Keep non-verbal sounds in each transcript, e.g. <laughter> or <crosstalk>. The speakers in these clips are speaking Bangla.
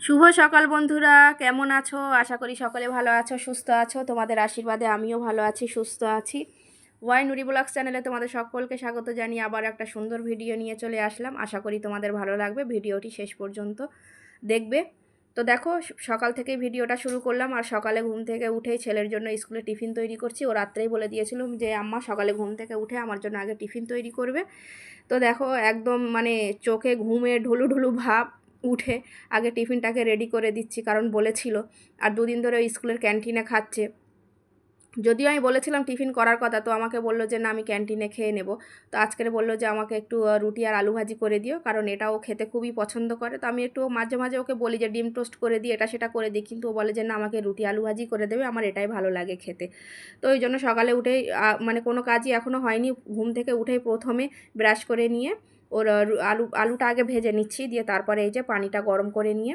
শুভ সকাল বন্ধুরা, কেমন আছো? আশা করি সকলে ভালো আছো, সুস্থ আছো। তোমাদের আশীর্বাদে আমিও ভালো আছি, সুস্থ আছি। ওয়াই নুরি ব্লগস চ্যানেলে তোমাদের সকলকে স্বাগত জানিয়ে আবার একটা সুন্দর ভিডিও নিয়ে চলে আসলাম। আশা করি তোমাদের ভালো লাগবে, ভিডিওটি শেষ পর্যন্ত দেখবে। তো দেখো সকাল থেকে ভিডিওটা শুরু করলাম। আর সকালে ঘুম থেকে উঠেই ছেলের জন্য স্কুলে টিফিন তৈরি করছি। ও রাত্রেই বলে দিয়েছিলাম যে, আম্মা, সকালে ঘুম থেকে উঠে আমার জন্য আগে টিফিন তৈরি করবে। তো দেখো, একদম মানে চোখে ঘুমে ঢুলু ঢুলু ভাব। উঠে আগে টিফিনটাকে রেডি করে দিচ্ছি, কারণ বলেছিল, আর দুদিন ধরে স্কুলের ক্যান্টিনে খাচ্ছে। যদিও আমি বলেছিলাম টিফিন করার কথা, তো আমাকে বলল যে, না, আমি ক্যান্টিনে খেয়ে নেব। তো আজকের বলল যে, আমাকে একটু রুটি আর আলু ভাজি করে দিও, কারণ এটাও খেতে খুবই পছন্দ করে। তো আমি একটু মাঝে মাঝে ওকে বলি যে, ডিম টোস্ট করে দিই, এটা সেটা করে দিই। কিন্তু ও বলে যে, না, আমাকে রুটি আলু ভাজি করে দেবে, আমার এটাই ভালো লাগে খেতে। তো ওই জন্য সকালে উঠেই মানে কোনো কাজই এখনও হয়নি, ঘুম থেকে উঠেই প্রথমে ব্রাশ করে নিয়ে ওর আলু, আলুটা আগে ভেজে নিচ্ছি, দিয়ে তারপরে এই যে পানিটা গরম করে নিয়ে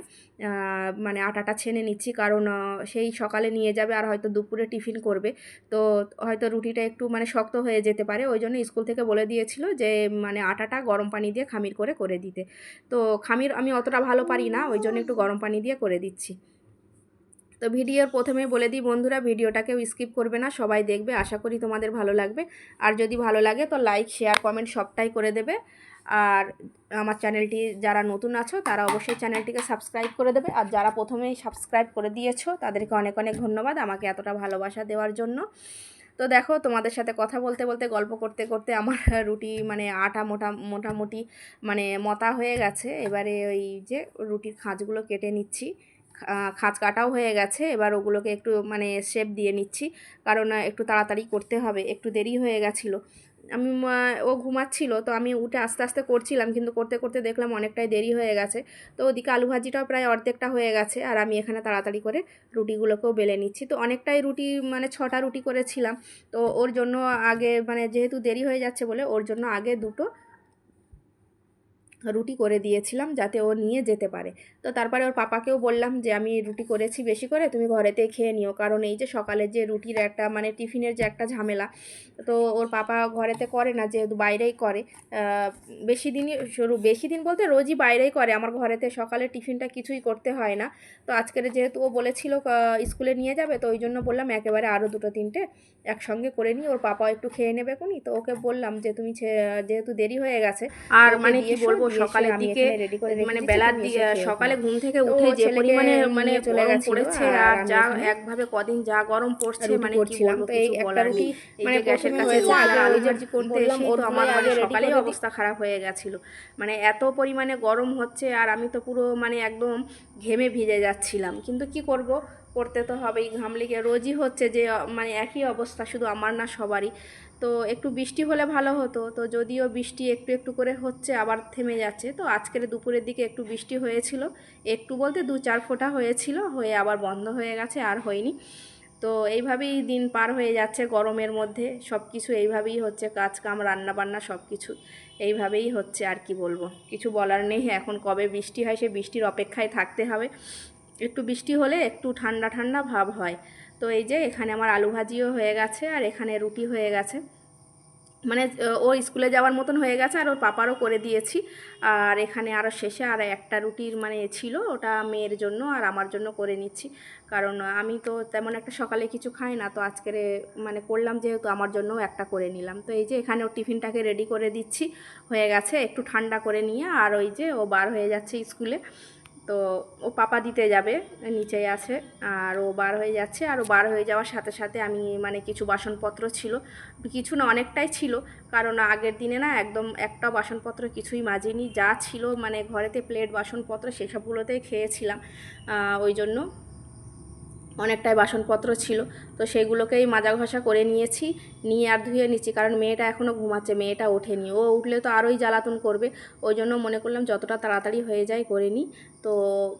মানে আটাটা ছেনে নিচ্ছি, কারণ সেই সকালে নিয়ে যাবে আর হয়তো দুপুরে টিফিন করবে। তো হয়তো রুটিটা একটু মানে শক্ত হয়ে যেতে পারে, ওই জন্য স্কুল থেকে বলে দিয়েছিল যে মানে আটাটা গরম পানি দিয়ে খামির করে করে দিতে। তো খামির আমি অতটা ভালো পারি না, ওই জন্য একটু গরম পানি দিয়ে করে দিচ্ছি। তো ভিডিওর প্রথমে বলে দিই বন্ধুরা, ভিডিওটাকেও স্কিপ করবে না, সবাই দেখবে, আশা করি তোমাদের ভালো লাগবে। আর যদি ভালো লাগে তো লাইক, শেয়ার, কমেন্ট সবটাই করে দেবে। আর আমার চ্যানেলটি যারা নতুন আছো, তারা অবশ্যই চ্যানেলটিকে সাবস্ক্রাইব করে দেবে। আর যারা প্রথমেই সাবস্ক্রাইব করে দিয়েছ, তাদেরকে অনেক অনেক ধন্যবাদ আমাকে এতটা ভালোবাসা দেওয়ার জন্য। তো দেখো, তোমাদের সাথে কথা বলতে বলতে, গল্প করতে করতে আমার <laughs> রুটি মানে আটা মোটা, মোটামুটি মানে মতা হয়ে গেছে। এবারে ওই যে রুটির খাঁজগুলো কেটে নিচ্ছি। খাঁজ কাটাও হয়ে গেছে। এবার ওগুলোকে একটু মানে শেপ দিয়ে নিচ্ছি। কারণ, একটু তাড়াতাড়ি করতে হবে। একটু দেরি হয়ে গেছিল। আমি ও ঘুমাচ্ছিল, তো আমি উঠে আস্তে আস্তে করছিলাম, কিন্তু করতে করতে দেখলাম অনেকটাই দেরি হয়ে গেছে। তো ওদিকে আলু ভাজিটাও প্রায় অর্ধেকটা হয়ে গেছে, আর আমি এখানে তাড়াতাড়ি করে রুটিগুলোকেও বেলে নিচ্ছি। তো অনেকটাই রুটি মানে ছটা রুটি করেছিলাম, তো ওর জন্য আগে মানে যেহেতু দেরি হয়ে যাচ্ছে বলে, ওর জন্য আগে দুটো রুটি করে দিয়েছিলাম যাতে ও নিয়ে যেতে পারে। তো তারপরে ওর পাপাকেও বললাম যে আমি রুটি করেছি বেশি করে তুমি ঘরেতে খেয়ে নিও। কারণ এই যে সকালে যে রুটির একটা মানে টিফিনের যে একটা ঝামেলা তো ওর পাপা ঘরেতে করে না যেহেতু বাইরেই করে বেশি দিনই শুরু বেশি দিন বলতে রোজই বাইরেই করে। আমার ঘরেতে সকালে টিফিনটা কিছুই করতে হয় না। তো আজকের যেহেতু ও বলেছিল স্কুলে নিয়ে যাবে তো ওই জন্য বললাম একেবারে আরও দুটো তিনটে একসঙ্গে করে নিই ওর পাপাও একটু খেয়ে নেবে কোনি তো ওকে বললাম যে তুমি যেহেতু দেরি হয়ে গেছে আর মানে কি বলব সকালের দিকে মানে বেলার দিকে সকালে ঘুম থেকে উঠে যে পরিমাণে মানে চলে গরম পড়েছে আর যা একভাবে কদিন যা গরম পড়ছে মানে কি বলব কিছু বলার নেই। মানে গ্যাসের কাছে আলু ভাজি করতে ওর তো আমার মানে আগে সকালেই অবস্থা খারাপ হয়ে গেছিল। মানে এত পরিমাণে গরম হচ্ছে আর আমি তো পুরো মানে একদম ঘেমে ভিজে যাচ্ছিলাম। কিন্তু কি করব? করতে তো হবেই। ঘামলে গিয়ে রোজই হচ্ছে যে মানে একই অবস্থা শুধু আমার না সবারই। তো একটু বৃষ্টি হলে ভালো হতো। তো যদিও বৃষ্টি একটু একটু করে হচ্ছে, আবার থেমে যাচ্ছে। তো আজকের দুপুরের দিকে একটু বৃষ্টি হয়েছিল। একটু বলতে দু চার ফোঁটা হয়েছিল, হয়ে আবার বন্ধ হয়ে গেছে, আর হয়নি। তো এইভাবেই দিন পার হয়ে যাচ্ছে গরমের মধ্যে। সব কিছু এইভাবেই হচ্ছে কাজ কাম রান্না বান্না সব কিছু এইভাবেই হচ্ছে, আর কি বলব। কিছু বলার নেই, এখন কবে বৃষ্টি হয় সে বৃষ্টির অপেক্ষায় থাকতে হবে। একটু বৃষ্টি হলে একটু ঠান্ডা ঠান্ডা ভাব হয়। তো এই যে এখানে আমার আলু ভাজিও হয়ে গেছে আর এখানে রুটি হয়ে গেছে। মানে ও স্কুলে যাওয়ার মতন হয়ে গেছে আর ওর পাপারও করে দিয়েছি। আর এখানে আরও শেষে আর একটা রুটির মানে ছিল, ওটা মেয়ের জন্য আর আমার জন্য করে নিচ্ছি। কারণ আমি তো তেমন একটা সকালে কিছু খাই না, তো আজকের মানে করলাম যেহেতু আমার জন্যও একটা করে নিলাম। তো এই যে এখানে ওর টিফিনটাকে রেডি করে দিচ্ছি, হয়ে গেছে। একটু ঠান্ডা করে নিয়ে আর ওই যে ও বার হয়ে যাচ্ছে স্কুলে। তো ও পাপা দিতে যাবে নিচে আছে। আর ও বার হয়ে যাচ্ছে, আর ও বার হয়ে যাওয়ার সাথে সাথে আমি মানে কিছু বাসনপত্র ছিল। কিছু না, অনেকটাই ছিল। কারণ আগের দিনে না একদম একটা বাসনপত্র কিছুই মাজিনি। যা ছিল মানে ঘরেতে প্লেট, বাসনপত্র, সেসবগুলোতেই খেয়েছিলাম ওই জন্য। অনেকটাই বাসনপত্র ছিল। তো সেগুলোকেই মাজা ঘষা করে নিয়েছি। নিয়ে আর ধুয়ে নিচ্ছি, কারণ মেয়েটা এখনও ঘুমাচ্ছে, মেয়েটা ওঠেনি। ও উঠলে তো আরোই জ্বালাতন করবে। ওই জন্য মনে করলাম যতটা তাড়াতাড়ি হয়ে যায় করে নিই। তো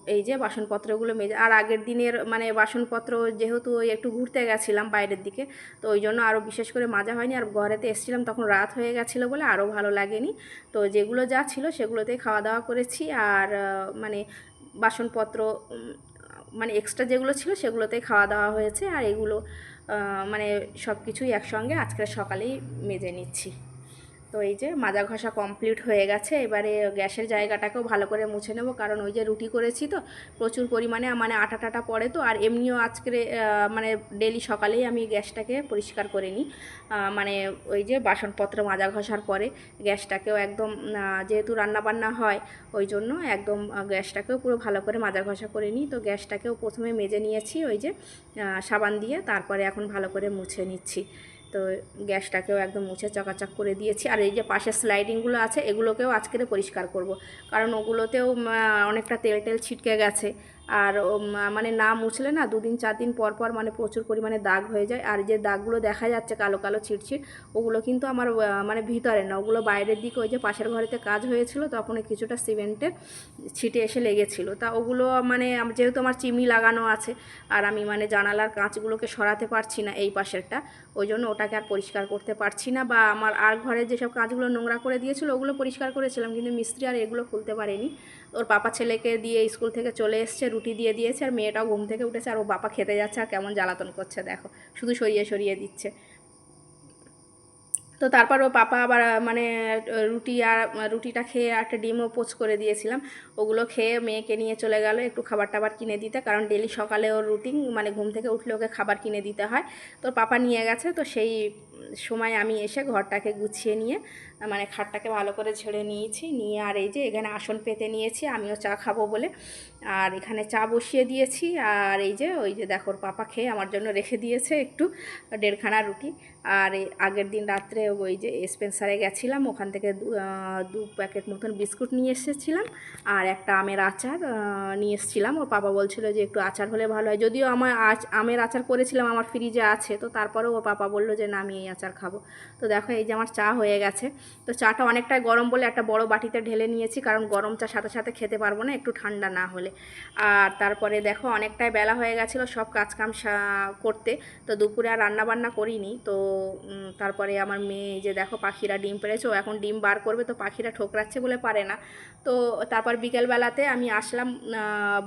এই যে বাসনপত্রগুলো মেজে, আর আগের দিনের মানে বাসনপত্র যেহেতু ওই একটু ঘুরতে গেছিলাম বাইরের দিকে, তো ওই জন্য আরও বিশেষ করে মাজা হয়নি। আর ঘরেতে এসেছিলাম তখন রাত হয়ে গেছিল বলে আরও ভালো লাগেনি। তো যেগুলো যা ছিল সেগুলোতেই খাওয়া দাওয়া করেছি। আর মানে বাসনপত্র মানে এক্সট্রা যেগুলো ছিল সেগুলোতেই খাওয়া দাওয়া হয়েছে আর এগুলো মানে সব কিছুই একসঙ্গে আজকের সকালেই মেজে নিচ্ছি। তো এই যে মাজা ঘষা কমপ্লিট হয়ে গেছে, এবারে গ্যাসের জায়গাটাকেও ভালো করে মুছে নেব। কারণ ওই যে রুটি করেছি তো, প্রচুর পরিমাণে মানে আটা টাটা পড়ে তো, আর এমনিও আজকে মানে ডেলি সকালেই আমি গ্যাসটাকে পরিষ্কার করে নিই। মানে ওই যে বাসনপত্র মাজা ঘষার পরে গ্যাসটাকেও একদম যেহেতু রান্নাবান্না হয়, ওই জন্য একদম গ্যাসটাকেও পুরো ভালো করে মাজা ঘষা করে নিই। তো গ্যাসটাকেও প্রথমে মেজে নিয়েছি ওই যে সাবান দিয়ে, তারপরে এখন ভালো করে মুছে নিচ্ছি। তো গ্যাসটাকেও একদম মুছে চকাচক করে দিয়েছি। আর এই যে পাশের স্লাইডিংগুলো আছে, এগুলোকেও আজকে পরিষ্কার করব। কারণ ওগুলোতেও অনেকটা তেল টেল ছিটকে গেছে। আর মানে না মুছলে না দুদিন চার দিন পর পর মানে প্রচুর পরিমাণে দাগ হয়ে যায়। আর যে দাগগুলো দেখা যাচ্ছে কালো কালো, ছিটছিট, ওগুলো কিন্তু আমার মানে ভিতরে না, ওগুলো বাইরের দিকে ওই যে পাশের ঘরেতে কাজ হয়েছিল, তখন কিছুটা সিমেন্টের ছিটে এসে লেগেছিল। তা ওগুলো মানে যেহেতু আমার চিমনি লাগানো আছে, আর আমি মানে জানালার কাঁচগুলোকে সরাতে পারছি না এই পাশেরটা, ওই জন্য ওটাকে আর পরিষ্কার করতে পারছি না। বা আমার আর ঘরের যেসব কাঁচগুলো নোংরা করে দিয়েছিল, ওগুলো পরিষ্কার করেছিলাম, কিন্তু মিস্ত্রি আর এগুলো খুলতে পারেনি। ওর পাপা ছেলেকে দিয়ে স্কুল থেকে চলে এসছে, রুটি দিয়ে দিয়েছে আর মেয়েটাও ঘুম থেকে উঠেছে আর ও বাবা খেতে যাচ্ছে আর কেমন জ্বালাতন করছে দেখো, শুধু সরিয়ে সরিয়ে দিচ্ছে। তো তারপর ও পাপা আবার মানে রুটি আর, রুটিটা খেয়ে একটা ডিমও পোচ করে দিয়েছিলাম। ওগুলো খেয়ে মেয়েকে নিয়ে চলে গেল একটু খাবার টাবার কিনে দিতে, কারণ ডেলি সকালে ওর রুটিন মানে ঘুম থেকে উঠলে ওকে খাবার কিনে দিতে হয়। তো পাপা নিয়ে গেছে, তো সেই সময় আমি এসে ঘরটাকে গুছিয়ে নিয়ে মানে খাটটাকে ভালো করে ঝেড়ে নিয়েছি, নিয়ে আর এই যে এখানে আসন পেতে নিয়েছি, আমিও চা খাব বলে। আর এখানে চা বসিয়ে দিয়েছি, আর এই যে, ওই যে দেখো পাপা খেয়ে আমার জন্য রেখে দিয়েছে একটু দেড়খানা রুটি। আর আগের দিন রাত্রে ওই যে স্পেন্সারে গেছিলাম, ওখান থেকে দু- প্যাকেট মতন বিস্কুট নিয়ে এসেছিলাম, আর একটা আমের আচার নিয়ে এসেছিলাম। ওর পাপা বলছিল যে একটু আচার হলে ভালো হয়। যদিও আমার আজ আমের আচার করেছিলাম, আমার ফ্রিজে আছে। তো তারপরেও ওর পাপা বলল যে না, আমি এই আচার খাব। তো দেখো এই যে আমার চা হয়ে গেছে। তো চাটা অনেকটাই গরম বলে একটা বড় বাটিতে ঢেলে নিয়েছি, কারণ গরম চা সাথে সাথে খেতে পারব না, একটু ঠান্ডা না হলে। আর তারপরে দেখো অনেকটাই বেলা হয়ে গেছিল সব কাজকাম করতে, তো দুপুরে আর রান্নাবান্না করিনি। তো তারপরে আমার মেয়ে যে দেখো পাখিরা ডিম পেড়েছে, ও এখন ডিম বার করবে, তো পাখিরা ঠোকরাচ্ছে বলে পারে না। তো তারপর বিকেলবেলাতে আমি আসলাম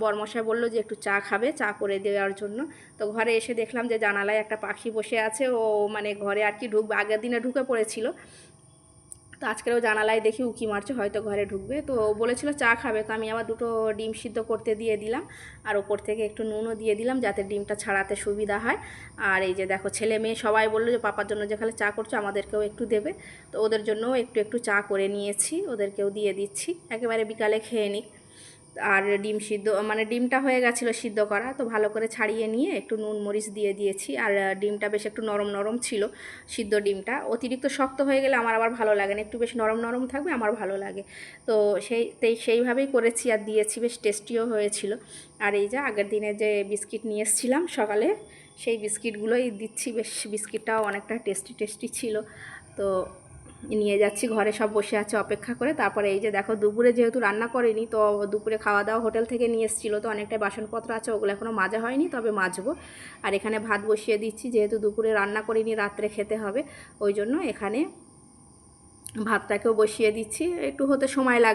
বরমশাই বলল যে একটু চা খাবে, চা করে দেওয়ার জন্য। তো ঘরে এসে দেখলাম যে জানালায় একটা পাখি বসে আছে, ও মানে ঘরে আর কি ঢুকবে, আগের দিনে ঢুকে পড়েছিল। তো আজকেরও জানালায় দেখি উকি মারছে, হয়তো ঘরে ঢুকবে। তো বলেছিল চা খাবে, তো আমি আবার দুটো ডিম সিদ্ধ করতে দিয়ে দিলাম। আর ওপর থেকে একটু নুনও দিয়ে দিলাম, যাতে ডিমটা ছাড়াতে সুবিধা হয়। আর এই যে দেখো, ছেলে মেয়ে সবাই বলল যে, পাপার জন্য যেখানে চা করছ, আমাদেরকেও একটু দেবে। তো ওদের জন্যও একটু একটু চা করে নিয়েছি, ওদেরকেও দিয়ে দিচ্ছি। একেবারে বিকালে খেয়ে নিক। আর ডিম সিদ্ধ মানে ডিমটা হয়ে গেছিল সিদ্ধ করা, তো ভালো করে ছাড়িয়ে নিয়ে একটু নুন মরিচ দিয়ে দিয়েছি। আর ডিমটা বেশ একটু নরম নরম ছিল সিদ্ধ ডিমটা। অতিরিক্ত শক্ত হয়ে গেলে আমার আবার ভালো লাগে না, একটু বেশ নরম নরম থাকবে আমার ভালো লাগে। তো সেই সেইভাবেই করেছি আর দিয়েছি, বেশ টেস্টিও হয়েছিল। আর এই যে আগের দিনে যে বিস্কিট নিয়ে এসেছিলাম সকালে, সেই বিস্কিটগুলোই দিচ্ছি, বেশ বিস্কিটটাও অনেকটা টেস্টি টেস্টি ছিল। তো নিয়ে যাচ্ছি, ঘরে সব বসে আছে, অপেক্ষা করে। তারপরে এই যে দেখো, দুপুরে যেহেতু রান্না করেনি, তো দুপুরে খাওয়া দাওয়া হোটেল থেকে নিয়ে এসেছিল, তো অনেকটাই বাসনপত্র আছে, ওগুলো এখনও মাজা হয়নি, তবে মাজবো। আর এখানে ভাত বসিয়ে দিচ্ছি, যেহেতু দুপুরে রান্না করিনি, রাত্রে খেতে হবে, ওই জন্য এখানে ভাতটাকেও বসিয়ে দিচ্ছি, একটু হতে সময় লাগে।